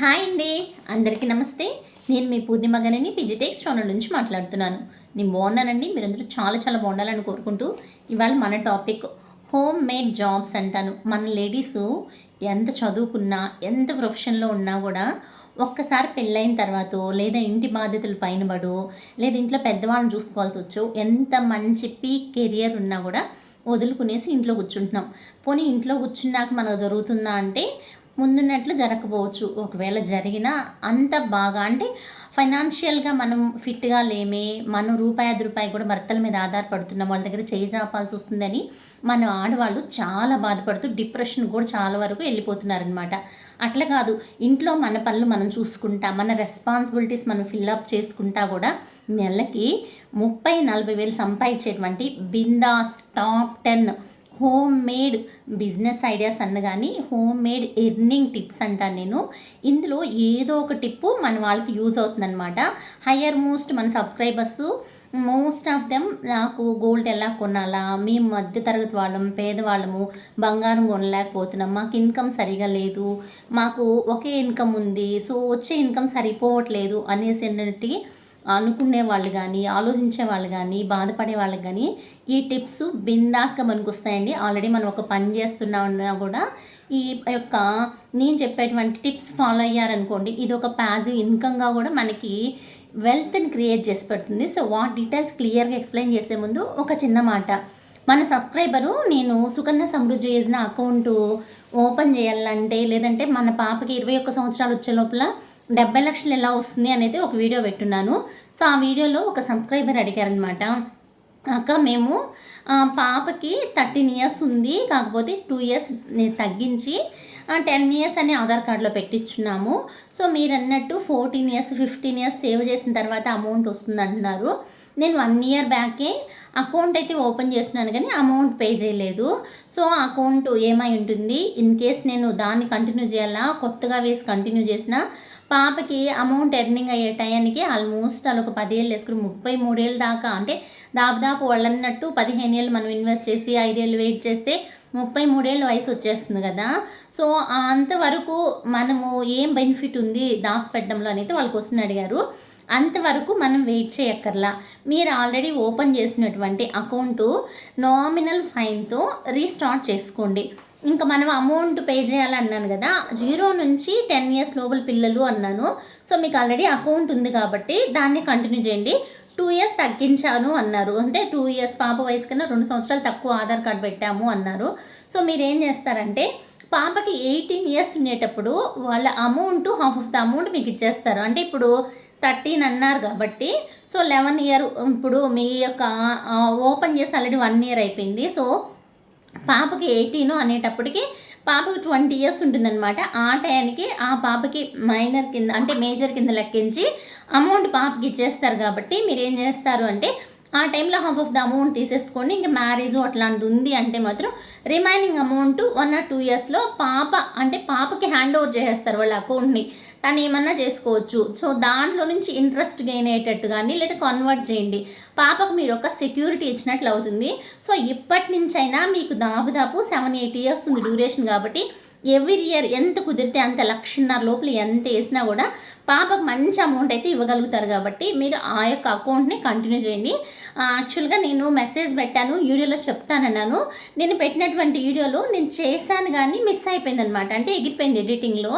Hi అండి. అందరికీ నమస్తే. నేను మీ పూర్ణిమ గనని పిజిటెక్స్ ఛానల్ నుంచి మాట్లాడుతున్నాను. నేను బాగున్నానండి. మీరందరూ చాలా చాలా బాగుండాలని కోరుకుంటూ ఇవాళ మన టాపిక్ హోమ్ మేడ్ జాబ్స్ అంటాను. మన లేడీస్ ఎంత చదువుకున్నా ఎంత ప్రొఫెషన్లో ఉన్నా కూడా ఒక్కసారి పెళ్ళైన తర్వాత లేదా ఇంటి బాధ్యతలు పైన పడు లేదా ఇంట్లో పెద్దవాళ్ళని చూసుకోవాల్సి వచ్చు ఎంత మంచి పీక్ కెరియర్ ఉన్నా కూడా వదులుకునేసి ఇంట్లో కూర్చుంటున్నాం. పోనీ ఇంట్లో కూర్చున్నాక మనకు జరుగుతుందా అంటే ముందున్నట్లు జరగకపోవచ్చు. ఒకవేళ జరిగినా అంత బాగా అంటే ఫైనాన్షియల్గా మనం ఫిట్గా లేమే మనం రూపాయి ఐదు రూపాయి కూడా భర్తల మీద ఆధారపడుతున్నాం వాళ్ళ దగ్గర చేయి చాపాల్సి వస్తుందని మన ఆడవాళ్ళు చాలా బాధపడుతూ డిప్రెషన్ కూడా చాలా వరకు వెళ్ళిపోతున్నారనమాట. అట్లా కాదు ఇంట్లో మన పనులు మనం చూసుకుంటా మన రెస్పాన్సిబిలిటీస్ మనం ఫిల్అప్ చేసుకుంటా కూడా నెలకి ముప్పై నలభై వేలు సంపాదించేటువంటి bindaas top ten home made business ideas అన్న కానీ హోమ్ మేడ్ ఎర్నింగ్ టిప్స్ అంటాను నేను. ఇందులో ఏదో ఒక టిప్పు మన వాళ్ళకి యూజ్ అవుతుందన్నమాట. హయ్యర్ మోస్ట్ మన సబ్స్క్రైబర్స్ మోస్ట్ ఆఫ్ దెమ్ నాకు గోల్డ్ ఎలా కొనాలా మేము మధ్య తరగతి వాళ్ళం పేదవాళ్ళము బంగారం కొనలేకపోతున్నాం మాకు ఇన్కమ్ సరిగా లేదు మాకు ఒకే ఇన్కమ్ ఉంది సో వచ్చే ఇన్కమ్ సరిపోవట్లేదు అనేసి అనుకునే వాళ్ళు కానీ ఆలోచించే వాళ్ళు కానీ బాధపడే వాళ్ళకి కానీ ఈ టిప్స్ బిందాస్గా మనకు వస్తాయండి. ఆల్రెడీ మనం ఒక పని చేస్తున్నా కూడా ఈ యొక్క నేను చెప్పేటువంటి టిప్స్ ఫాలో అయ్యారనుకోండి ఇది ఒక ప్యాజివ్ ఇన్కమ్గా కూడా మనకి వెల్త్ని క్రియేట్ చేసి పెడుతుంది. సో వాట్ డీటెయిల్స్ క్లియర్గా ఎక్స్ప్లెయిన్ చేసే ముందు ఒక చిన్న మాట. మన సబ్స్క్రైబరు నేను సుకన్య సమృద్ధి చేసిన అకౌంట్ ఓపెన్ చేయాలంటే లేదంటే మన పాపకి ఇరవై ఒక్క సంవత్సరాలు వచ్చే లోపల డెబ్బై లక్షలు ఎలా వస్తుంది అనేది ఒక వీడియో పెట్టున్నాను. సో ఆ వీడియోలో ఒక సబ్స్క్రైబర్ అడిగారనమాట అక్క మేము పాపకి థర్టీన్ ఇయర్స్ ఉంది. కాకపోతే టూ ఇయర్స్ తగ్గించి టెన్ ఇయర్స్ అని ఆధార్ కార్డులో పెట్టించున్నాము. సో మీరు అన్నట్టు fourteen years fifteen years save చేసిన తర్వాత అమౌంట్ వస్తుంది అంటున్నారు నేను వన్ ఇయర్ బ్యాకే అకౌంట్ అయితే ఓపెన్ చేస్తున్నాను కానీ అమౌంట్ పే చేయలేదు. సో అకౌంట్ ఏమై ఉంటుంది? ఇన్ కేస్ నేను దాన్ని కంటిన్యూ చేయాలా? కొత్తగా వేసి కంటిన్యూ చేసిన పాపకి అమౌంట్ ఎర్నింగ్ అయ్యే టయానికి ఆల్మోస్ట్ వాళ్ళు ఒక పదేళ్ళు వేసుకుని ముప్పై మూడేళ్ళు దాకా అంటే దాదాపు వాళ్ళన్నట్టు పదిహేను ఏళ్ళు మనం ఇన్వెస్ట్ చేసి ఐదేళ్ళు వెయిట్ చేస్తే ముప్పై మూడేళ్ళ వయసు వచ్చేస్తుంది కదా. సో అంతవరకు మనము ఏం బెనిఫిట్ ఉంది దాచిపెట్టడంలో అనేది వాళ్ళు క్వశ్చన్ అడిగారు. అంతవరకు మనం వెయిట్ చేయక్కర్లా. మీరు ఆల్రెడీ ఓపెన్ చేసినటువంటి అకౌంటు నామినల్ ఫైన్తో రీస్టార్ట్ చేసుకోండి. ఇంకా మనం అమౌంట్ పే చేయాలన్నాను కదా జీరో నుంచి టెన్ ఇయర్స్ లోపల పిల్లలు అన్నాను. సో మీకు ఆల్రెడీ అకౌంట్ ఉంది కాబట్టి దాన్ని కంటిన్యూ చేయండి. టూ ఇయర్స్ తగ్గించాను అన్నారు. అంటే టూ ఇయర్స్ పాప వయసు కన్నా రెండు సంవత్సరాలు తక్కువ ఆధార్ కార్డు పెట్టాము అన్నారు. సో మీరు ఏం చేస్తారంటే పాపకి ఎయిటీన్ ఇయర్స్ ఉండేటప్పుడు వాళ్ళ amount half of the amount మీకు ఇచ్చేస్తారు. అంటే ఇప్పుడు థర్టీన్ అన్నారు కాబట్టి సో లెవెన్ ఇయర్ ఇప్పుడు మీ యొక్క ఓపెన్ చేసి ఆల్రెడీ వన్ ఇయర్ అయిపోయింది. సో పాపకి ఎయిటీన్ అనేటప్పటికి పాపకి ట్వంటీ ఇయర్స్ ఉంటుందన్నమాట. ఆ టైంకి ఆ పాపకి మైనర్ కింద అంటే మేజర్ కింద లెక్కించి అమౌంట్ పాపకి ఇచ్చేస్తారు కాబట్టి మీరు ఏం చేస్తారు అంటే ఆ టైంలో హాఫ్ ఆఫ్ ద అమౌంట్ తీసేసుకోండి ఇంకా మ్యారేజ్ అట్లాంటిది ఉంది అంటే మాత్రం remaining amount one or two ఇయర్స్లో పాప అంటే పాపకి హ్యాండ్ ఓవర్ చేసేస్తారు వాళ్ళ అకౌంట్ని తను ఏమన్నా చేసుకోవచ్చు. సో దాంట్లో నుంచి ఇంట్రెస్ట్ గెయిన్ అయ్యేటట్టు కానీ లేదా కన్వర్ట్ చేయండి. పాపకు మీరు ఒక సెక్యూరిటీ ఇచ్చినట్లు అవుతుంది. సో ఇప్పటి నుంచైనా మీకు దాదాపు సెవెన్ ఎయిట్ ఇయర్స్ ఉంది డ్యూరేషన్ కాబట్టి ఎవ్రీ ఇయర్ ఎంత కుదిరితే అంత లక్షన్నర లోపల ఎంత వేసినా కూడా పాపకు మంచి అమౌంట్ అయితే ఇవ్వగలుగుతారు కాబట్టి మీరు ఆ యొక్క అకౌంట్ని కంటిన్యూ చేయండి. యాక్చువల్గా నేను మెసేజ్ పెట్టాను వీడియోలో చెప్తానన్నాను. నేను పెట్టినటువంటి వీడియోలో నేను చేశాను కానీ మిస్ అయిపోయింది అనమాట అంటే ఎగిరిపోయింది ఎడిటింగ్లో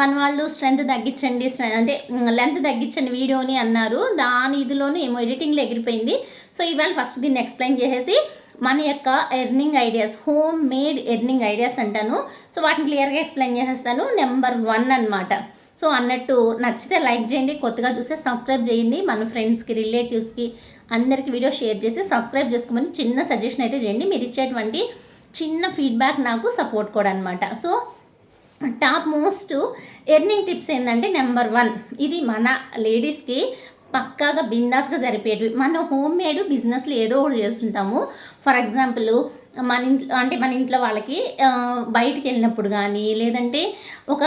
మన వాళ్ళు స్ట్రెంత్ తగ్గించండి అంటే లెంత్ తగ్గించండి వీడియోని అన్నారు. దాని ఇదిలోనూ ఏమో ఎడిటింగ్లో ఎగిరిపోయింది. సో ఇవాళ ఫస్ట్ దీన్ని ఎక్స్ప్లెయిన్ చేసేసి మన యొక్క earning ideas home made earning ideas అంటాను. సో వాటిని క్లియర్గా ఎక్స్ప్లెయిన్ చేసేస్తాను. నెంబర్ వన్ అనమాట సో అన్నట్టు నచ్చితే లైక్ చేయండి కొత్తగా చూస్తే సబ్స్క్రైబ్ చేయండి. మన ఫ్రెండ్స్కి రిలేటివ్స్కి అందరికీ వీడియో షేర్ చేసి సబ్స్క్రైబ్ చేసుకోమని చిన్న సజెషన్ అయితే చేయండి. మీరు ఇచ్చేటువంటి చిన్న ఫీడ్బ్యాక్ నాకు సపోర్ట్ కూడా అనమాట so top most earning tips ఏంటంటే నెంబర్ వన్ ఇది మన లేడీస్కి పక్కాగా బిందాస్గా సరిపోయేవి మనం హోమ్ మేడ్ బిజినెస్లు ఏదో ఒకటి చేస్తుంటాము. ఫర్ ఎగ్జాంపుల్ మన ఇంట్లో అంటే మన ఇంట్లో వాళ్ళకి బయటికి వెళ్ళినప్పుడు కానీ లేదంటే ఒక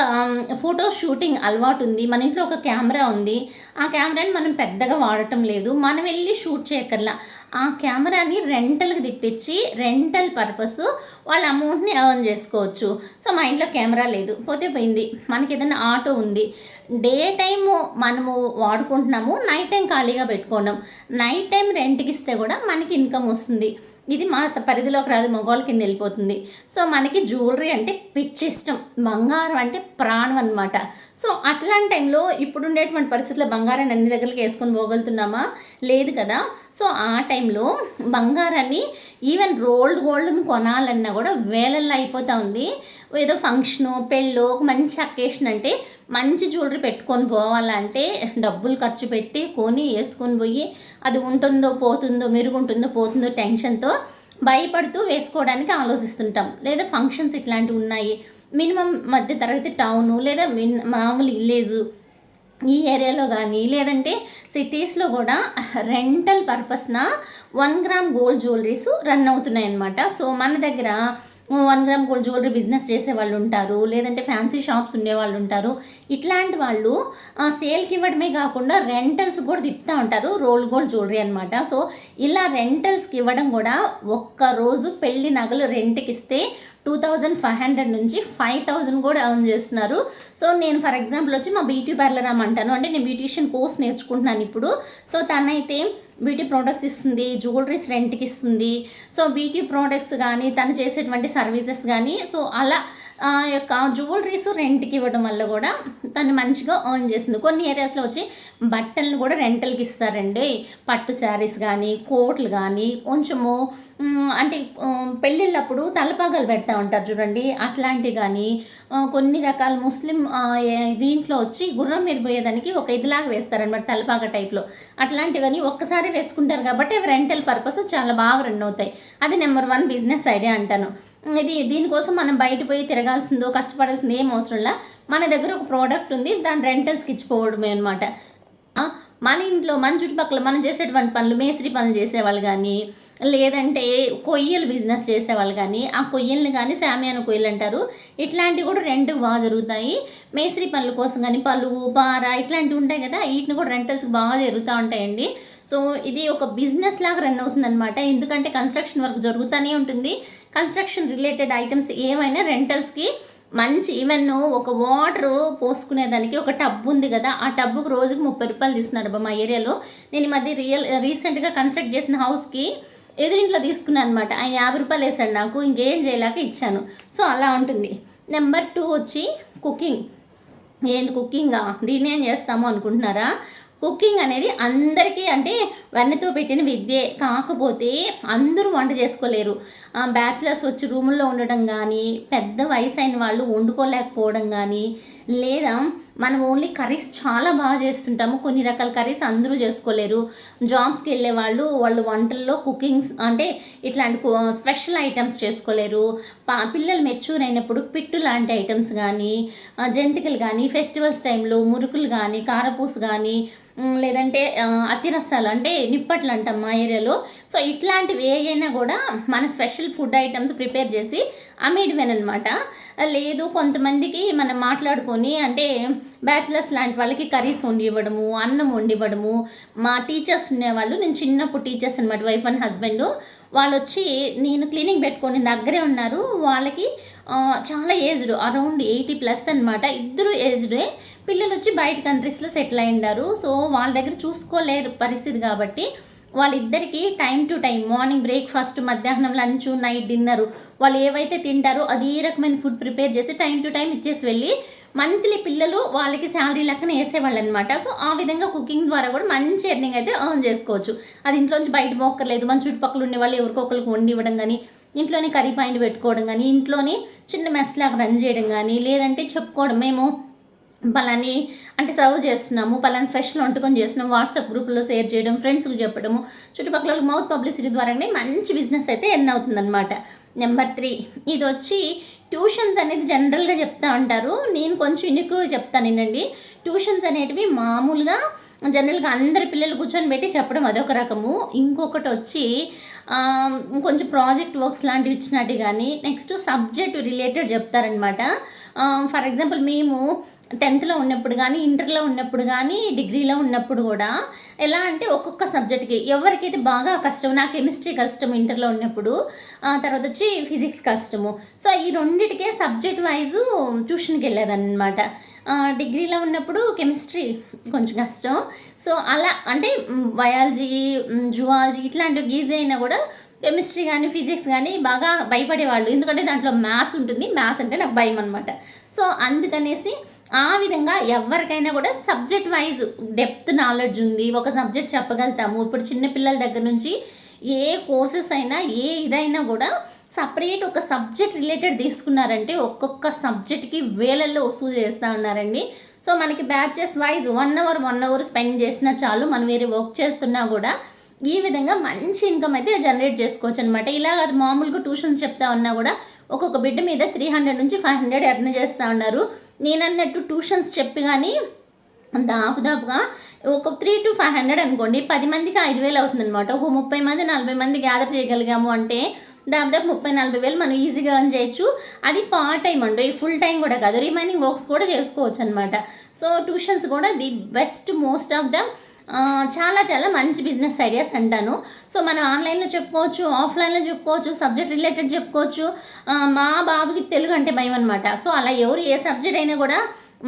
ఫోటో షూటింగ్ అలవాటు ఉంది మన ఇంట్లో ఒక కెమెరా ఉంది ఆ కెమెరాని మనం పెద్దగా వాడటం లేదు మనం వెళ్ళి షూట్ చేయక్కర్లా. ఆ కెమెరాని రెంటల్కి తెప్పించి రెంటల్ పర్పస్ వాళ్ళ అమౌంట్ని ఎర్న్ చేసుకోవచ్చు. సో మా ఇంట్లో కెమెరా లేదు పోతే పోయింది. మనకి ఏదైనా ఆటో ఉంది. డే టైము మనము వాడుకుంటున్నాము నైట్ టైం ఖాళీగా పెట్టుకున్నాం. నైట్ టైం రెంట్కి ఇస్తే కూడా మనకి ఇన్కమ్ వస్తుంది. ఇది మా స- పరిధిలోకి రాదు మగవాళ్ళ కింద వెళ్ళిపోతుంది. సో మనకి జ్యువెలరీ అంటే పిచ్చి ఇష్టం బంగారం అంటే ప్రాణం అనమాట సో అట్లాంటి టైంలో ఇప్పుడు ఉండేటువంటి పరిస్థితుల్లో బంగారాన్ని అన్ని దగ్గరికి వేసుకొని పోగలుగుతున్నామా? లేదు కదా. సో ఆ టైంలో బంగారాన్ని ఈవెన్ రోల్డ్ గోల్డ్ని కొనాలన్నా కూడా వేలల్లో అయిపోతూ ఉంది. ఏదో ఫంక్షను పెళ్ళో ఒక మంచి అకేషన్ అంటే మంచి జ్యువెలరీ పెట్టుకొని పోవాలంటే డబ్బులు ఖర్చు పెట్టి కొని వేసుకొని పోయి అది ఉంటుందో పోతుందో మెరుగుంటుందో పోతుందో టెన్షన్తో భయపడుతూ వేసుకోవడానికి ఆలోచిస్తుంటాం. లేదా ఫంక్షన్స్ ఇట్లాంటివి ఉన్నాయి. మినిమం మధ్య తరగతి టౌను లేదా మిన్ మామూలు విలేజు ఈ ఏరియాలో కానీ లేదంటే సిటీస్లో కూడా rental పర్పస్న one gram gold jewelleries run అవుతున్నాయి అన్నమాట సో మన దగ్గర one gram gold jewellery business చేసే వాళ్ళు ఉంటారు లేదంటే ఫ్యాన్సీ షాప్స్ ఉండే వాళ్ళు ఉంటారు. ఇట్లాంటి వాళ్ళు సేల్కి ఇవ్వడమే కాకుండా రెంటల్స్ కూడా తిప్పుతూ ఉంటారు రోల్ గోల్డ్ జ్యువెలరీ అనమాట సో ఇలా రెంటల్స్కి ఇవ్వడం కూడా ఒక్క రోజు పెళ్ళి నగలు రెంట్కి ఇస్తే టూ థౌజండ్ ఫైవ్ హండ్రెడ్ నుంచి ఫైవ్ థౌజండ్ కూడా ఎర్న్ చేస్తున్నారు. సో నేను ఫర్ ఎగ్జాంపుల్ వచ్చి మా బ్యూటీ పార్లర్ అమ్మంటాను అంటే నేను బ్యూటీషియన్ కోర్స్ నేర్చుకుంటున్నాను ఇప్పుడు. సో తనైతే బ్యూటీ ప్రోడక్ట్స్ ఇస్తుంది జ్యువెలరీస్ రెంట్కి ఇస్తుంది. సో బ్యూటీ ప్రోడక్ట్స్ కానీ తను చేసేటువంటి సర్వీసెస్ కానీ సో అలా ఆ యొక్క జ్యువెలరీస్ రెంట్కి ఇవ్వడం వల్ల కూడా తను మంచిగా ఎర్న్ చేస్తుంది. కొన్ని ఏరియాస్లో వచ్చి బట్టలను కూడా రెంటల్కి ఇస్తారండి. పట్టు శారీస్ కానీ కోట్లు కానీ కొంచెము అంటే పెళ్ళిళ్ళప్పుడు తలపాగాలు పెడతా ఉంటారు చూడండి. అట్లాంటివి కానీ కొన్ని రకాల ముస్లిం దీంట్లో వచ్చి గుర్రం మీద పోయేదానికి ఒక ఇదిలాగా వేస్తారనమాట తలపాగా టైప్లో అట్లాంటివి కానీ ఒక్కసారి వేసుకుంటారు కాబట్టి అవి రెంటల్ పర్పస్ చాలా బాగా రన్ అవుతాయి. అది నెంబర్ వన్ బిజినెస్ ఐడియా అంటాను. ఇది దీనికోసం మనం బయట పోయి తిరగాల్సిందో కష్టపడాల్సిందో ఏం అవసరంలా మన దగ్గర ఒక ప్రోడక్ట్ ఉంది దాని రెంటల్స్కి ఇచ్చిపోవడమే అనమాట మన ఇంట్లో మన చుట్టుపక్కల మనం చేసేటువంటి పనులు మేస్త్రి పనులు చేసేవాళ్ళు కానీ లేదంటే కొయ్యలు బిజినెస్ చేసేవాళ్ళు కానీ ఆ కొయ్యల్ని కానీ శామియాన కొయ్యలు అంటారు. ఇట్లాంటివి కూడా రెంట్ బాగా జరుగుతాయి. మేస్త్రి పనుల కోసం కానీ పలువు పార ఇట్లాంటివి ఉంటాయి కదా వీటిని కూడా రెంటల్స్ బాగా జరుగుతూ ఉంటాయండి. సో ఇది ఒక బిజినెస్ లాగా రన్ అవుతుందన్నమాట. ఎందుకంటే కన్స్ట్రక్షన్ వర్క్ జరుగుతూనే ఉంటుంది. కన్స్ట్రక్షన్ రిలేటెడ్ ఐటమ్స్ ఏమైనా రెంటల్స్కి మంచి ఈవెన్ ఒక వాటర్ పోసుకునేదానికి ఒక టబ్ ఉంది కదా ఆ టబ్బుకు రోజుకి ముప్పై రూపాయలు తీస్తున్నారు అబ్బా మా ఏరియాలో. నేను ఈ మధ్య రియల్ రీసెంట్గా కన్స్ట్రక్ట్ చేసిన హౌస్కి ఎదురింట్లో తీసుకున్నాను అనమాట ఆయన యాభై రూపాయలు వేసాడు నాకు ఇంకేం చేయలేక ఇచ్చాను. సో అలా ఉంటుంది. నెంబర్ టూ వచ్చి కుకింగ్. ఏంది కుకింగా? దీన్ని ఏం చేస్తాము అనుకుంటున్నారా? కుకింగ్ అనేది అందరికీ అంటే వెన్నతో పెట్టిన విద్యే. కాకపోతే అందరూ వంట చేసుకోలేరు. బ్యాచిలర్స్ వచ్చి రూముల్లో ఉండడం కానీ పెద్ద వయసు అయిన వాళ్ళు వండుకోలేకపోవడం కానీ లేదా మనం ఓన్లీ కర్రీస్ చాలా బాగా చేస్తుంటాము. కొన్ని రకాల కర్రీస్ అందరూ చేసుకోలేరు. జాబ్స్కి వెళ్ళే వాళ్ళు వాళ్ళు వంటల్లో కుకింగ్స్ అంటే ఇట్లాంటి స్పెషల్ ఐటమ్స్ చేసుకోలేరు. పా పిల్లలు మెచ్యూర్ అయినప్పుడు పిట్టు లాంటి ఐటమ్స్ కానీ జంతికలు కానీ ఫెస్టివల్స్ టైంలో మురుకులు కానీ కారపూస కానీ లేదంటే అతిరసాలు అంటే నిప్పట్లు అంటాం మా ఏరియాలో. సో ఇట్లాంటివి ఏవైనా కూడా మన స్పెషల్ ఫుడ్ ఐటమ్స్ ప్రిపేర్ చేసి అమ్మేటివేనమాట లేదు కొంతమందికి మనం మాట్లాడుకొని అంటే బ్యాచిలర్స్ లాంటి వాళ్ళకి కర్రీస్ వండి ఇవ్వడము అన్నం వండి ఇవ్వడము మా టీచర్స్ ఉండేవాళ్ళు నేను చిన్నప్పుడు టీచర్స్ అనమాట వైఫ్ అండ్ హస్బెండ్. వాళ్ళు వచ్చి నేను క్లినిక్ పెట్టుకొని దగ్గరే ఉన్నారు. వాళ్ళకి చాలా ఏజ్డ్ అరౌండ్ ఎయిటీ ప్లస్ అనమాట ఇద్దరు ఏజ్డే పిల్లలు వచ్చి బయట కంట్రీస్లో సెటిల్ అయి సో వాళ్ళ దగ్గర చూసుకోలేరు పరిస్థితి కాబట్టి వాళ్ళిద్దరికీ time to time morning breakfast మధ్యాహ్నం లంచ్ నైట్ డిన్నర్ వాళ్ళు ఏవైతే తింటారో అది ఏ రకమైన ఫుడ్ ప్రిపేర్ చేసి టైం టు టైం ఇచ్చేసి వెళ్ళి మంత్లీ పిల్లలు వాళ్ళకి శాలరీ లెక్కన వేసేవాళ్ళు అనమాట సో ఆ విధంగా కుకింగ్ ద్వారా కూడా మంచి ఎర్నింగ్ అయితే ఎర్న్ చేసుకోవచ్చు. అది ఇంట్లోంచి బయట పోక్కర్లేదు మన చుట్టుపక్కల ఉండే వాళ్ళు ఎవరికొకరికి వండి ఇవ్వడం కానీ ఇంట్లోనే కర్రీ పాయింట్ పెట్టుకోవడం కానీ ఇంట్లోనే చిన్న మెస్ లాగా రన్ చేయడం కానీ లేదంటే చెప్పుకోవడం. మేము పలాని అంటే సర్వ్ చేస్తున్నాము పలాని స్పెషల్ వంటకం చేస్తున్నాము వాట్సాప్ గ్రూప్లో షేర్ చేయడం ఫ్రెండ్స్కి చెప్పడము చుట్టుపక్కల మౌత్ పబ్లిసిటీ ద్వారానే మంచి బిజినెస్ అయితే ఎన్ అవుతుందన్నమాట. నెంబర్ త్రీ ఇది వచ్చి ట్యూషన్స్ అనేది జనరల్గా చెప్తా ఉంటారు నేను కొంచెం ఇనుకు చెప్తాను వినండి ట్యూషన్స్ అనేటివి మామూలుగా జనరల్గా అందరి పిల్లలు కూర్చొని పెట్టి చెప్పడం అదొక రకము. ఇంకొకటి వచ్చి కొంచెం ప్రాజెక్ట్ వర్క్స్ లాంటివి ఇచ్చినట్టు కానీ నెక్స్ట్ సబ్జెక్ట్ రిలేటెడ్ చెప్తారనమాట ఫర్ ఎగ్జాంపుల్ మేము టెన్త్లో ఉన్నప్పుడు కానీ ఇంటర్లో ఉన్నప్పుడు కానీ డిగ్రీలో ఉన్నప్పుడు కూడా ఎలా అంటే ఒక్కొక్క సబ్జెక్ట్కి ఎవరికైతే బాగా కష్టం నాకు కెమిస్ట్రీ కష్టం ఇంటర్లో ఉన్నప్పుడు ఆ తర్వాత వచ్చి ఫిజిక్స్ కష్టము. సో ఈ రెండిటికే సబ్జెక్ట్ వైజు ట్యూషన్కి వెళ్ళేదన్నమాట. డిగ్రీలో ఉన్నప్పుడు కెమిస్ట్రీ కొంచెం కష్టం. సో అలా అంటే బయాలజీ జువాలజీ ఇట్లాంటివి ఈజీ అయినా కూడా కెమిస్ట్రీ కానీ ఫిజిక్స్ కానీ బాగా భయపడేవాళ్ళు. ఎందుకంటే దాంట్లో మ్యాథ్స్ ఉంటుంది. మ్యాథ్స్ అంటే నాకు భయం అనమాట సో అందుకనేసి ఆ విధంగా ఎవరికైనా కూడా సబ్జెక్ట్ వైజ్ డెప్త్ నాలెడ్జ్ ఉంది. ఒక సబ్జెక్ట్ చెప్పగలుగుతాము. ఇప్పుడు చిన్నపిల్లల దగ్గర నుంచి ఏ కోర్సెస్ అయినా ఏ ఇదైనా కూడా సపరేట్ ఒక సబ్జెక్ట్ రిలేటెడ్ తీసుకున్నారంటే ఒక్కొక్క సబ్జెక్ట్కి వేలల్లో వసూలు చేస్తూ ఉన్నారండి. సో మనకి batches wise one hour one hour spend చేసినా చాలు. మనం వేరే వర్క్ చేస్తున్నా కూడా ఈ విధంగా మంచి ఇన్కమ్ అయితే జనరేట్ చేసుకోవచ్చు అనమాట ఇలా అది మామూలుగా ట్యూషన్స్ చెప్తా ఉన్నా కూడా ఒక్కొక్క బిడ్డ మీద త్రీ హండ్రెడ్ నుంచి ఫైవ్ హండ్రెడ్ ఎర్న్ చేస్తూ ఉన్నారు. నేను అన్నట్టు ట్యూషన్స్ చెప్పి కానీ దాపుదాపుగా ఒక త్రీ టు ఫైవ్ హండ్రెడ్ అనుకోండి. పది మందికి ఐదు వేలు అవుతుంది అనమాట ఒక ముప్పై మంది నలభై మంది గ్యాదర్ చేయగలిగాము అంటే దాదాపు ముప్పై నలభై వేలు మనం ఈజీగా ఎర్న్ చేయొచ్చు. అది పార్ట్ టైం అండి. ఫుల్ టైం కూడా కాదు. రిమైనింగ్ వర్క్స్ కూడా చేసుకోవచ్చు అనమాట సో ట్యూషన్స్ కూడా the best most of the చాలా చాలా మంచి బిజినెస్ ఐడియాస్ అంటాను. సో మనం ఆన్లైన్లో చెప్పుకోవచ్చు ఆఫ్లైన్లో చెప్పుకోవచ్చు సబ్జెక్ట్ రిలేటెడ్ చెప్పుకోవచ్చు. మా బాబుకి తెలుగు అంటే భయం అనమాట సో అలా ఎవరు ఏ సబ్జెక్ట్ అయినా కూడా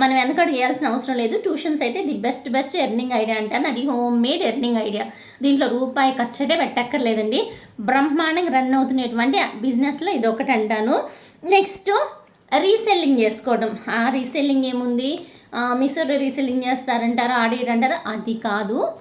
మనం వెనకడు చేయాల్సిన అవసరం లేదు. ట్యూషన్స్ అయితే the best best earning idea అంటాను. అది హోమ్ మేడ్ ఎర్నింగ్ ఐడియా. దీంట్లో రూపాయి ఖర్చు అయితే పెట్టక్కర్లేదండి. బ్రహ్మాండంగా రన్ అవుతున్నటువంటి బిజినెస్లో ఇది ఒకటి అంటాను. నెక్స్ట్ రీసెల్లింగ్ చేసుకోవడం. ఆ రీసెల్లింగ్ ఏముంది? మిసోలో రీసెల్లింగ్ చేస్తారంటారా ఆడియర్ అది కాదు.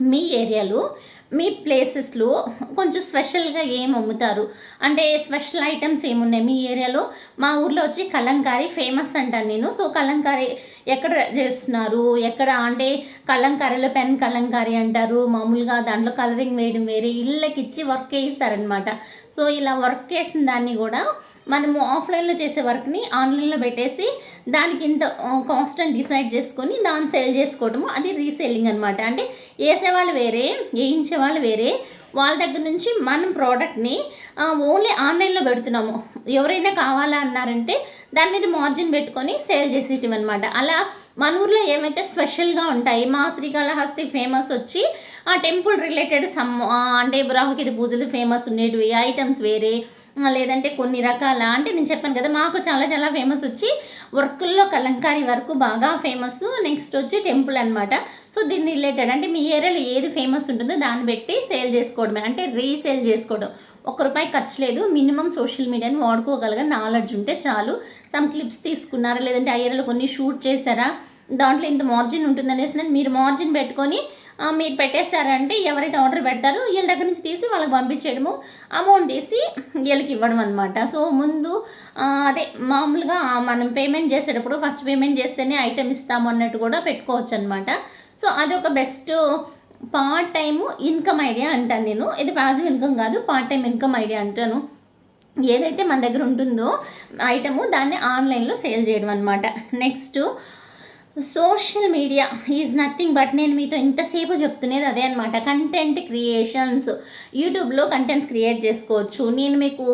మీ ఏరియాలో మీ ప్లేసెస్లో కొంచెం స్పెషల్గా ఏం అమ్ముతారు? అంటే స్పెషల్ ఐటమ్స్ ఏమున్నాయి? మీ ఏరియాలో మా ఊర్లో వచ్చి కలంకారీ ఫేమస్ అంటాను నేను. సో కలంకారీ ఎక్కడ చేస్తున్నారు? ఎక్కడ అంటే కలంకారీలో పెన్ కలంకారీ అంటారు. మామూలుగా దాంట్లో కలరింగ్ వేయడం వేరే ఇళ్ళకి ఇచ్చి వర్క్ వేయిస్తారనమాట సో ఇలా వర్క్ వేసిన దాన్ని కూడా మనము ఆఫ్లైన్లో చేసే వర్క్ని ఆన్లైన్లో పెట్టేసి దానికి ఇంత కాస్ట్ అని డిసైడ్ చేసుకొని దాన్ని సేల్ చేసుకోవడము అది రీసేలింగ్ అనమాట అంటే వేసేవాళ్ళు వేరే వేయించే వాళ్ళు వేరే. వాళ్ళ దగ్గర నుంచి మనం ప్రోడక్ట్ని ఓన్లీ ఆన్లైన్లో పెడుతున్నాము. ఎవరైనా కావాలా అన్నారంటే దాని మీద మార్జిన్ పెట్టుకొని సేల్ చేసేటివి అనమాట అలా మన ఊర్లో ఏమైతే స్పెషల్గా ఉంటాయి మా శ్రీకాళహస్తి ఫేమస్ వచ్చి ఆ టెంపుల్ రిలేటెడ్ సమ్ అంటే రాహుకేతు పూజలు ఫేమస్ ఉండేటివి ఐటమ్స్ వేరే లేదంటే కొన్ని రకాల అంటే నేను చెప్పాను కదా మాకు చాలా చాలా ఫేమస్ వచ్చి వర్కుల్లో కలంకారీ వర్క్ బాగా ఫేమస్ నెక్స్ట్ వచ్చి టెంపుల్ అనమాట సో దీన్ని రిలేటెడ్ అంటే మీ ఏరియాలో ఏది ఫేమస్ ఉంటుందో దాన్ని పెట్టి సేల్ చేసుకోవడమే. అంటే రీసేల్ చేసుకోవడం. ఒక్క రూపాయి ఖర్చు లేదు. మినిమం సోషల్ మీడియాని వాడుకోగలగా నాలెడ్జ్ ఉంటే చాలు. సమ్ క్లిప్స్ తీసుకున్నారా? లేదంటే ఆ ఏరియాలో కొన్ని షూట్ చేశారా? దాంట్లో ఇంత మార్జిన్ ఉంటుందనేసి మీరు మార్జిన్ పెట్టుకొని మీరు పెట్టేశారంటే ఎవరైతే ఆర్డర్ పెడతారో వీళ్ళ దగ్గర నుంచి తీసి వాళ్ళకి పంపించేయడము అమౌంట్ తీసి వీళ్ళకి ఇవ్వడం అనమాట సో ముందు అదే మామూలుగా మనం పేమెంట్ చేసేటప్పుడు ఫస్ట్ పేమెంట్ చేస్తేనే ఐటెం ఇస్తాము అన్నట్టు కూడా పెట్టుకోవచ్చు అనమాట సో అదొక best part time income idea అంటాను నేను. ఇది పాజిటివ్ ఇన్కమ్ కాదు పార్ట్ టైం ఇన్కమ్ ఐడియా అంటాను. ఏదైతే మన దగ్గర ఉంటుందో ఐటము దాన్ని ఆన్లైన్లో సేల్ చేయడం అనమాట next social media is nothing but నేను మీతో ఇంతసేపు చెప్తున్నది అదే అనమాట కంటెంట్ క్రియేషన్స్ యూట్యూబ్లో కంటెంట్స్ క్రియేట్ చేసుకోవచ్చు. నేను మీకు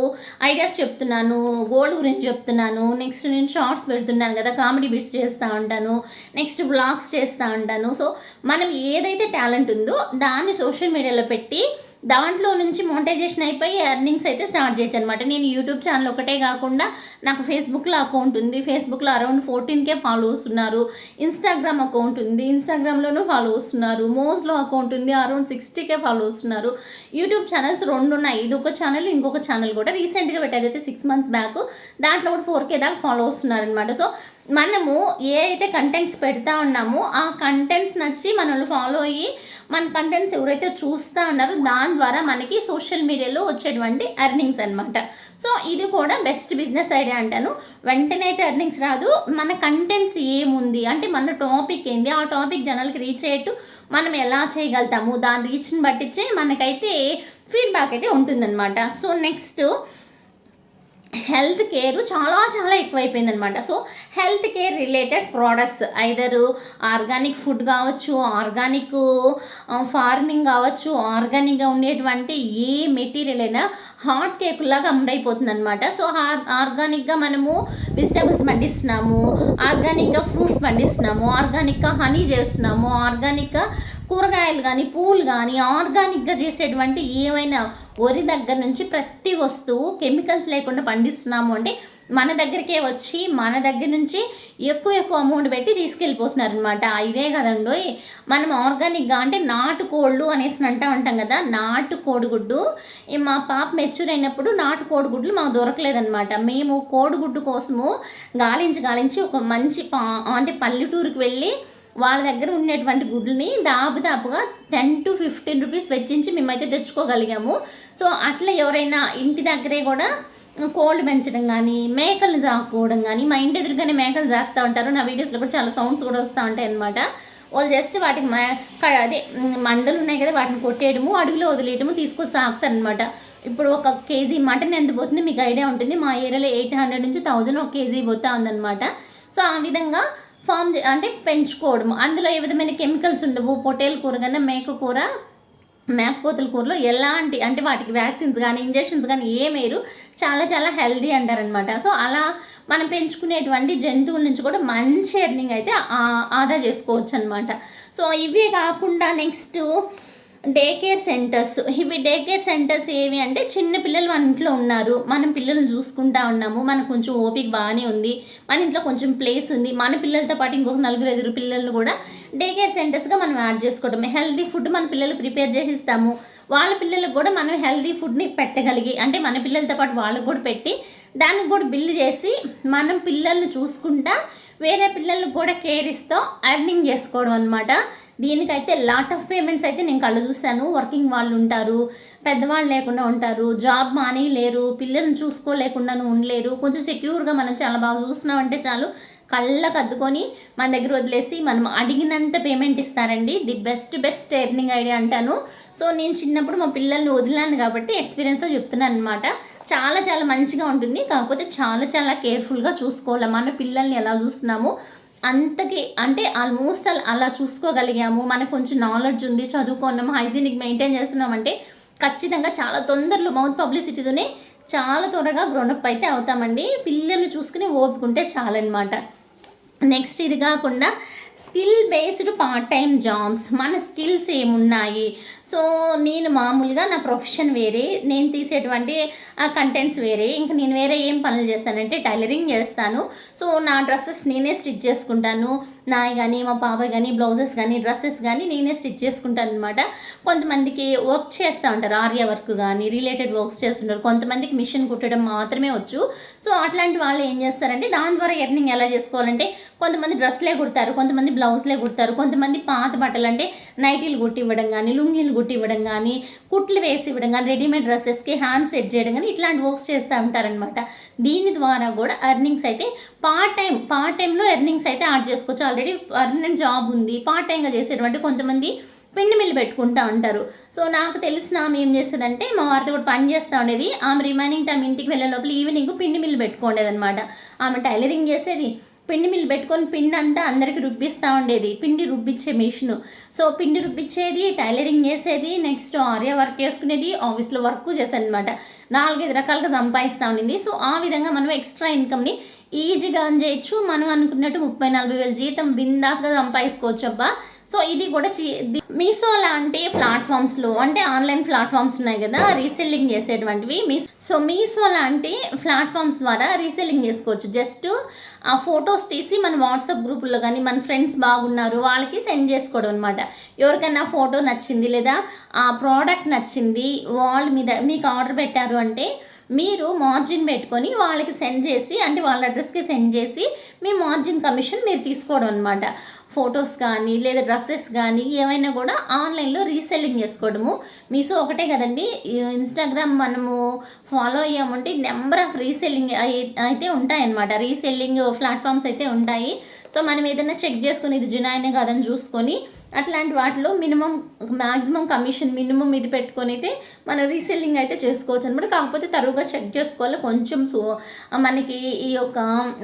ఐడియాస్ చెప్తున్నాను గోల్డ్ గురించి చెప్తున్నాను. నెక్స్ట్ నేను షార్ట్స్ పెడుతున్నాను కదా కామెడీ బిట్స్ చేస్తూ ఉంటాను. నెక్స్ట్ బ్లాగ్స్ చేస్తూ ఉంటాను. సో మనం ఏదైతే టాలెంట్ ఉందో దాన్ని సోషల్ మీడియాలో పెట్టి దాంట్లో నుంచి మోనిటైజేషన్ అయిపోయి ఎర్నింగ్స్ అయితే స్టార్ట్ చేయొచ్చు అనమాట నేను యూట్యూబ్ ఛానల్ ఒకటే కాకుండా నాకు ఫేస్బుక్లో అకౌంట్ ఉంది. ఫేస్బుక్లో అరౌండ్ ఫోర్టీన్కే ఫాలోవర్స్ ఉన్నారు. ఇన్స్టాగ్రామ్ అకౌంట్ ఉంది. ఇన్స్టాగ్రామ్లోనూ ఫాలోవర్స్ ఉన్నారు. మోస్లో అకౌంట్ ఉంది. అరౌండ్ సిక్స్టీకే ఫాలోవర్స్ ఉన్నారు. యూట్యూబ్ ఛానల్స్ రెండు ఉన్నాయి. ఇది ఒక ఛానల్ ఇంకొక ఛానల్ కూడా. రీసెంట్గా పెట్టేది అయితే సిక్స్ మంత్స్ బ్యాక్ దాంట్లో కూడా ఫోర్ కే దాకా ఫాలోవర్స్ ఉన్నారనమాట సో మనము ఏ అయితే కంటెంట్స్ పెడతా ఉన్నామో ఆ కంటెంట్స్ నచ్చి మనల్ని ఫాలో అయ్యి మన కంటెంట్స్ ఎవరైతే చూస్తూ ఉన్నారో దాని ద్వారా మనకి సోషల్ మీడియాలో వచ్చేటువంటి ఎర్నింగ్స్ అనమాట సో ఇది కూడా బెస్ట్ బిజినెస్ ఐడియా అంటాను. వెంటనే అయితే ఎర్నింగ్స్ రాదు. మన కంటెంట్స్ ఏముంది? అంటే మన టాపిక్ ఏంది? ఆ టాపిక్ జనాలకి రీచ్ అయ్యేట్టు మనం ఎలా చేయగలుగుతాము? దాని రీచ్ని బట్టించే మనకైతే ఫీడ్బ్యాక్ అయితే ఉంటుందన్నమాట. సో నెక్స్ట్ హెల్త్ కేర్ చాలా చాలా ఎక్కువైపోయింది అనమాట so health care related products ఐదరు organic food కావచ్చు ఆర్గానిక్ ఫార్మింగ్ కావచ్చు ఆర్గానిక్గా ఉండేటువంటి ఏ మెటీరియల్ అయినా హాట్ కేక్ లాగా అమ్ముడైపోతుంది అనమాట సో ఆర్గానిక్గా మనము వెజిటేబుల్స్ పండిస్తున్నాము ఆర్గానిక్గా ఫ్రూట్స్ పండిస్తున్నాము ఆర్గానిక్గా హనీ చేస్తున్నాము ఆర్గానిక్గా కూరగాయలు కానీ పూలు కానీ ఆర్గానిక్గా చేసేటువంటి ఏమైనా వరి దగ్గర నుంచి ప్రతి వస్తువు కెమికల్స్ లేకుండా పండిస్తున్నాము అంటే మన దగ్గరికే వచ్చి మన దగ్గర నుంచి ఎక్కువ ఎక్కువ అమౌంట్ పెట్టి తీసుకెళ్ళిపోతున్నారు అనమాట ఇదే కదండి మనం ఆర్గానిక్గా అంటే నాటు కోళ్ళు అనేసి అంటా ఉంటాం కదా నాటు కోడిగుడ్డు మా పాప మెచ్యూర్ అయినప్పుడు నాటు కోడిగుడ్లు మాకు దొరకలేదనమాట మేము కోడిగుడ్డు కోసము గాలించి గాలించి ఒక మంచి పా అంటే పల్లెటూరుకి వెళ్ళి వాళ్ళ దగ్గర ఉన్నటువంటి గుడ్లని దాపుదాపుగా టెన్ టు ఫిఫ్టీన్ రూపీస్ వెచ్చించి మేమైతే తెచ్చుకోగలిగాము. సో అట్లా ఎవరైనా ఇంటి దగ్గరే కూడా కోళ్ళు పెంచడం కానీ మేకలు సాకుకోవడం కానీ మా ఇంటి ఎదురుగానే మేకలు సాకుతూ ఉంటారు. నా వీడియోస్లో కూడా చాలా సౌండ్స్ కూడా వస్తూ ఉంటాయి అనమాట వాళ్ళు జస్ట్ వాటికి అదే మండలు ఉన్నాయి కదా వాటిని కొట్టేయడము అడుగులో వదిలేయడము తీసుకొని సాకుతారు అనమాట ఇప్పుడు ఒక కేజీ మటన్ ఎంత పోతుంది? మీకు ఐడియా ఉంటుంది. మా ఏరియాలో ఎయిట్ హండ్రెడ్ నుంచి థౌజండ్ ఒక కేజీ పోతా ఉందన్నమాట. సో ఆ విధంగా ఫామ్ చే- అంటే పెంచుకోవడం అందులో ఏ విధమైన కెమికల్స్ ఉండవు. పొటేలు కూర కన్నా మేక కూర మేకపోతుల కూరలో ఎలాంటి అంటే వాటికి వ్యాక్సిన్స్ కానీ ఇంజెక్షన్స్ కానీ ఏమేరు చాలా చాలా హెల్దీ అంటారనమాట. సో అలా మనం పెంచుకునేటువంటి జంతువుల నుంచి కూడా మంచి ఎర్నింగ్ అయితే ఆదా చేసుకోవచ్చు అనమాట సో ఇవే కాకుండా నెక్స్ట్ డే కేర్ సెంటర్స్ ఇవి డే కేర్ సెంటర్స్ ఏవి అంటే చిన్న పిల్లలు మన ఇంట్లో ఉన్నారు. మనం పిల్లల్ని చూసుకుంటా ఉన్నాము. మనకు కొంచెం ఓపిక బాగానే ఉంది. మన ఇంట్లో కొంచెం ప్లేస్ ఉంది. మన పిల్లలతో పాటు ఇంకొక నలుగురు ఐదుగురు పిల్లలు కూడా డే కేర్ సెంటర్స్గా మనం యాడ్ చేసుకోవటం. హెల్దీ ఫుడ్ మన పిల్లలు ప్రిపేర్ చేసి ఇస్తాము వాళ్ళ పిల్లలకు కూడా మనం హెల్దీ ఫుడ్ని పెట్టగలిగి అంటే మన పిల్లలతో పాటు వాళ్ళకు కూడా పెట్టి దానికి కూడా బిల్లు చేసి మనం పిల్లల్ని చూసుకుంటా వేరే పిల్లలకు కూడా కేర్ ఇస్తూ అర్నింగ్ చేసుకోవడం అనమాట దీనికైతే లాట్ ఆఫ్ పేమెంట్స్ అయితే నేను కళ్ళు చూశాను. వర్కింగ్ వాళ్ళు ఉంటారు పెద్దవాళ్ళు లేకుండా ఉంటారు జాబ్ మాని లేరు పిల్లల్ని చూసుకోలేకుండాను ఉండలేరు. కొంచెం సెక్యూర్గా మనం చాలా బాగా చూస్తున్నామంటే చాలు కళ్ళకు అద్దుకొని మన దగ్గర వదిలేసి మనం అడిగినంత పేమెంట్ ఇస్తారండి. The best best earning idea అంటాను. సో నేను చిన్నప్పుడు మా పిల్లల్ని వదిలాను కాబట్టి ఎక్స్పీరియన్స్తో చెప్తున్నాను అనమాట చాలా చాలా మంచిగా ఉంటుంది. కాకపోతే చాలా చాలా కేర్ఫుల్గా చూసుకోవాలి. మన పిల్లల్ని ఎలా చూస్తున్నాము? అంతకి అంటే ఆల్మోస్ట్ అలా అలా చూసుకోగలిగాము. మనకు కొంచెం నాలెడ్జ్ ఉంది చదువుకున్నాము హైజీనిక్ మెయింటైన్ చేస్తున్నామంటే ఖచ్చితంగా చాలా తొందరలో మౌత్ పబ్లిసిటీతోనే చాలా త్వరగా గ్రోనప్ అయితే అవుతామండి. పిల్లల్ని చూసుకుని ఓపుకుంటే చాలన్నమాట. నెక్స్ట్ ఇది కాకుండా skill based part time jobs మన స్కిల్స్ ఏమున్నాయి? సో నేను మామూలుగా నా ప్రొఫెషన్ వేరే నేను తీసేటువంటి కంటెంట్స్ వేరే. ఇంకా నేను వేరే ఏం పనులు చేస్తానంటే టైలరింగ్ చేస్తాను. సో నా డ్రెస్సెస్ నేనే స్టిచ్ చేసుకుంటాను. నాయి కానీ మా పాప కానీ బ్లౌజెస్ కానీ డ్రెస్సెస్ కానీ నేనే స్టిచ్ చేసుకుంటాను అనమాట కొంతమందికి వర్క్ చేస్తూ ఉంటారు ఆర్య వర్క్ కానీ రిలేటెడ్ వర్క్స్ చేస్తుంటారు. కొంతమందికి మిషన్ కుట్టడం మాత్రమే వచ్చు. సో అట్లాంటి వాళ్ళు ఏం చేస్తారంటే దాని ద్వారా ఎర్నింగ్ ఎలా చేసుకోవాలంటే కొంతమంది డ్రెస్లే కుడతారు కొంతమంది బ్లౌజ్లే కుడతారు కొంతమంది పాత బట్టలు అంటే నైటీలు కుట్టి ఇవ్వడం కానీ లుంగీలు కుట్టి ఇవ్వడం కానీ కుట్లు వేసి ఇవ్వడం కానీ రెడీమేడ్ డ్రెస్సెస్కి హ్యాండ్ సెట్ చేయడం కానీ ఇట్లాంటి వర్క్స్ చేస్తూ ఉంటారనమాట దీని ద్వారా కూడా ఎర్నింగ్స్ అయితే పార్ట్ టైం పార్ట్ టైంలో ఎర్నింగ్స్ అయితే యాడ్ చేసుకోవచ్చు. ఆల్రెడీ పర్మనెంట్ జాబ్ ఉంది. పార్ట్ టైంగా చేసేటువంటి కొంతమంది పిండి మిల్లు పెట్టుకుంటా ఉంటారు. సో నాకు తెలిసిన ఆమె ఏం చేస్తుందంటే మా వారితో కూడా పని చేస్తూ ఉండేది. ఆమె రిమైనింగ్ టైం ఇంటికి వెళ్ళే లోపల ఈవినింగ్ పిండి మిల్లు పెట్టుకోండేది అనమాట ఆమె టైలరింగ్ చేసేది. పిండి మిల్లు పెట్టుకొని పిండి అంతా అందరికి రుబ్బిస్తూ ఉండేది. పిండి రుబ్బించే మిషన్. సో పిండి రుబ్బించేది టైలరింగ్ చేసేది నెక్స్ట్ ఆర్య వర్క్ చేసుకునేది ఆఫీస్లో వర్క్ చేసేది అనమాట నాలుగైదు రకాలుగా సంపాదిస్తూ ఉండింది. సో ఆ విధంగా మనం ఎక్స్ట్రా ఇన్కమ్ని ఈజీగా అని చేయొచ్చు. మనం అనుకున్నట్టు ముప్పై నలభై వేల జీతం బిందాస్గా సంపాదించుకోవచ్చు అబ్బా సో ఇది కూడా మీసో మీషో లాంటి ప్లాట్ఫామ్స్లో అంటే ఆన్లైన్ ప్లాట్ఫామ్స్ ఉన్నాయి కదా రీసెల్లింగ్ చేసేటువంటివి మీ సో మీషో లాంటి ప్లాట్ఫామ్స్ ద్వారా రీసెల్లింగ్ చేసుకోవచ్చు. జస్ట్ ఆ ఫొటోస్ తీసి మన వాట్సాప్ గ్రూపుల్లో కానీ మన ఫ్రెండ్స్ బాగున్నారు వాళ్ళకి సెండ్ చేసుకోవడం అనమాట ఎవరికైనా ఫోటో నచ్చింది లేదా ఆ ప్రోడక్ట్ నచ్చింది వాళ్ళు మీద మీకు ఆర్డర్ పెట్టారు అంటే మీరు మార్జిన్ పెట్టుకొని వాళ్ళకి సెండ్ చేసి అంటే వాళ్ళ అడ్రస్కి సెండ్ చేసి మీ మార్జిన్ కమిషన్ మీరు తీసుకోవడం అనమాట ఫొటోస్ కానీ లేదా డ్రెస్సెస్ కానీ ఏమైనా కూడా ఆన్లైన్లో రీసెల్లింగ్ చేసుకోవడము. మీషో ఒకటే కదండి. ఇన్స్టాగ్రామ్ మనము ఫాలో అయ్యామంటే నెంబర్ ఆఫ్ రీసెల్లింగ్ అయితే ఉంటాయన్నమాట. రీసెల్లింగ్ ప్లాట్ఫామ్స్ అయితే ఉంటాయి. సో మనం ఏదైనా చెక్ చేసుకుని ఇది జునాయినే కాదని చూసుకొని అట్లాంటి వాటిలో మినిమం మ్యాక్సిమం కమిషన్ మినిమం ఇది పెట్టుకొని అయితే మన రీసెల్లింగ్ అయితే చేసుకోవచ్చు అనమాట కాకపోతే తరువుగా చెక్ చేసుకోవాలి. కొంచెం సో మనకి ఈ యొక్క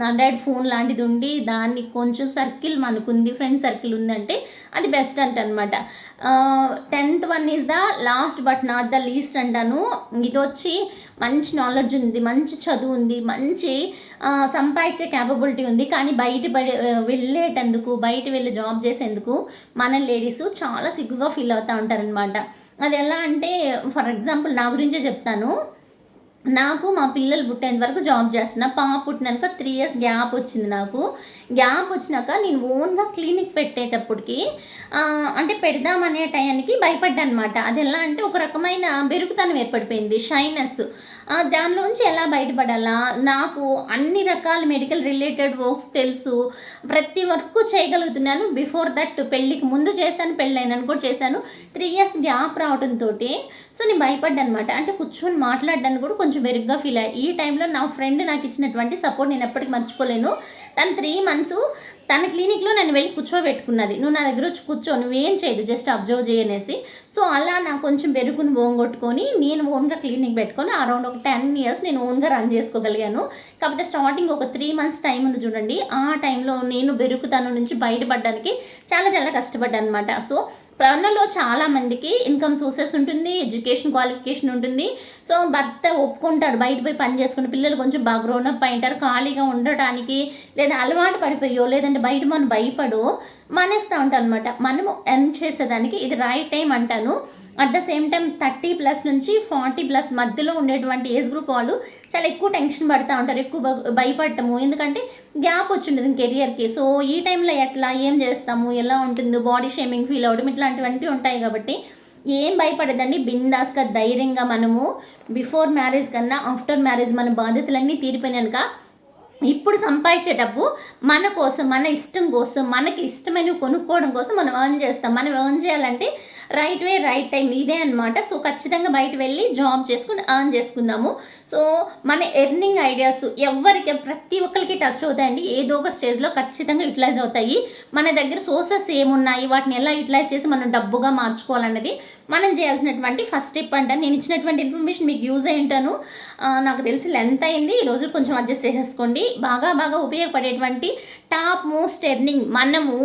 ఆండ్రాయిడ్ ఫోన్ లాంటిది ఉండి దాన్ని కొంచెం సర్కిల్ మనకుంది ఫ్రెండ్ సర్కిల్ ఉందంటే అది best అంటనమాట. Tenth one is the last but not the least అంటాను. ఇది వచ్చి మంచి నాలెడ్జ్ ఉంది మంచి చదువు ఉంది మంచి సంపాదించే క్యాపబిలిటీ ఉంది. కానీ బయట పడి వెళ్ళేటందుకు బయట వెళ్ళి జాబ్ చేసేందుకు మన లేడీస్ చాలా సిగ్గుగా ఫీల్ అవుతూ ఉంటారనమాట. అది ఎలా అంటే ఫర్ ఎగ్జాంపుల్ నా గురించే చెప్తాను. నాకు మా పిల్లలు పుట్టేంత వరకు జాబ్ చేస్తున్నా. పాప పుట్టినాక త్రీ ఇయర్స్ గ్యాప్ వచ్చింది నాకు. గ్యాప్ వచ్చినాక నేను ఓన్గా క్లినిక్ పెట్టేటప్పటికి అంటే పెడదామనే టయానికి భయపడ్డా అనమాట అది ఎలా అంటే ఒక రకమైన బెరుకుతనం ఏర్పడిపోయింది షైనెస్ దానిలోంచి ఎలా బయటపడాలా? నాకు అన్ని రకాల మెడికల్ రిలేటెడ్ వర్క్స్ తెలుసు. ప్రతి వర్క్ చేయగలుగుతున్నాను. బిఫోర్ దట్ పెళ్ళికి ముందు చేశాను పెళ్ళైనను కూడా చేశాను. త్రీ ఇయర్స్ గ్యాప్ రావడంతో సో నేను భయపడ్డా అనమాట అంటే కూర్చొని మాట్లాడడానికి కూడా కొంచెం బెరుగ్గా ఫీల్ అయ్యి. ఈ టైంలో నా ఫ్రెండ్ నాకు ఇచ్చినటువంటి సపోర్ట్ నేను ఎప్పటికీ మర్చిపోలేను. తను త్రీ మంత్స్ తన క్లినిక్లో నేను వెళ్ళి కూర్చోబెట్టుకున్నది. నువ్వు నా దగ్గర వచ్చి కూర్చో నువ్వేం చేయదు జస్ట్ అబ్జర్వ్ చేయనేసి. సో అలా నాకు కొంచెం బెరుకుని ఓంగొట్టుకొని నేను ఓన్గా క్లినిక్ పెట్టుకొని అరౌండ్ ఒక టెన్ ఇయర్స్ నేను ఓన్గా రన్ చేసుకోగలిగాను. కాకపోతే స్టార్టింగ్ ఒక త్రీ మంత్స్ టైం ఉంది చూడండి. ఆ టైంలో నేను బెరుకుతనం నుంచి బయటపడడానికి చాలా చాలా కష్టపడ్డాను అనమాట సో ప్రవణలో చాలా మందికి ఇన్కమ్ సోర్సెస్ ఉంటుంది ఎడ్యుకేషన్ క్వాలిఫికేషన్ ఉంటుంది. సో భర్త ఒప్పుకుంటాడు బయట పోయి పని చేసుకుని పిల్లలు కొంచెం బాగా గ్రోన్ అప్ అయింటారు ఖాళీగా ఉండటానికి లేదా అలవాటు పడిపోయో లేదంటే బయట మనం భయపడో మానేస్తూ ఉంటాం అనమాట మనము ఎర్న్ చేసేదానికి ఇది రైట్ టైం అంటాను. At the same time thirty plus నుంచి ఫార్టీ ప్లస్ మధ్యలో ఉండేటువంటి ఏజ్ గ్రూప్ వాళ్ళు చాలా ఎక్కువ టెన్షన్ పడుతూ ఉంటారు ఎక్కువ భయపడటము ఎందుకంటే గ్యాప్ వచ్చిండదు కెరియర్కి సో ఈ టైంలో ఎట్లా ఏం చేస్తాము ఎలా ఉంటుంది బాడీ షేమింగ్ ఫీల్ అవ్వడం ఇట్లాంటివంటివి ఉంటాయి కాబట్టి ఏం భయపడదండి. బిందాస్గా ధైర్యంగా మనము బిఫోర్ మ్యారేజ్ కన్నా ఆఫ్టర్ మ్యారేజ్ మన బాధ్యతలన్నీ తీరిపోయినాక ఇప్పుడు సంపాదించేటప్పుడు మన కోసం మన ఇష్టం కోసం మనకి ఇష్టమైనవి కొనుక్కోవడం కోసం మనం ఎర్న్ చేస్తాం. మనం ఎర్న్ చేయాలంటే రైట్ వే రైట్ టైం ఇదే అనమాట సో ఖచ్చితంగా బయట వెళ్ళి జాబ్ చేసుకుని ఆన్ చేసుకుందాము. సో మన ఎర్నింగ్ ఐడియాస్ ఎవరికి ప్రతి ఒక్కరికి టచ్ అవుతాయండి. ఏదో ఒక స్టేజ్లో ఖచ్చితంగా యూటిలైజ్ అవుతాయి. మన దగ్గర సోర్సెస్ ఏమున్నాయి? వాటిని ఎలా యూటిలైజ్ చేసి మనం డబ్బుగా మార్చుకోవాలన్నది మనం చేయాల్సినటువంటి ఫస్ట్ స్టెప్ అంట. నేను ఇచ్చినటువంటి ఇన్ఫర్మేషన్ మీకు యూజ్ అయి ఉంటాను. నాకు తెలిసి లెంత్ అయింది. ఈ రోజు కొంచెం అడ్జస్ట్ చేసేసుకోండి. బాగా బాగా ఉపయోగపడేటువంటి టాప్ మోస్ట్ ఎర్నింగ్ మనము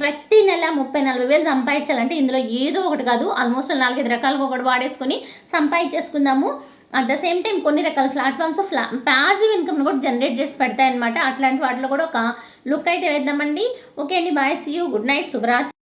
ప్రతి నెల ముప్పై నలభై వేలు సంపాదించాలంటే ఇందులో ఏదో ఒకటి కాదు. ఆల్మోస్ట్ నాలుగైదు రకాలుగా ఒకటి వాడేసుకొని సంపాదించేసుకుందాము. అట్ ద సేమ్ టైం కొన్ని రకాల ప్లాట్ఫామ్స్ ఫ్లా ప్యాసివ్ ఇన్కమ్ను కూడా జనరేట్ చేసి పెడతాయన్నమాట. అట్లాంటి వాటిలో కూడా ఒక లుక్ అయితే వేద్దామండి. ఓకే అండి bye see you good night శుభరాత్రి.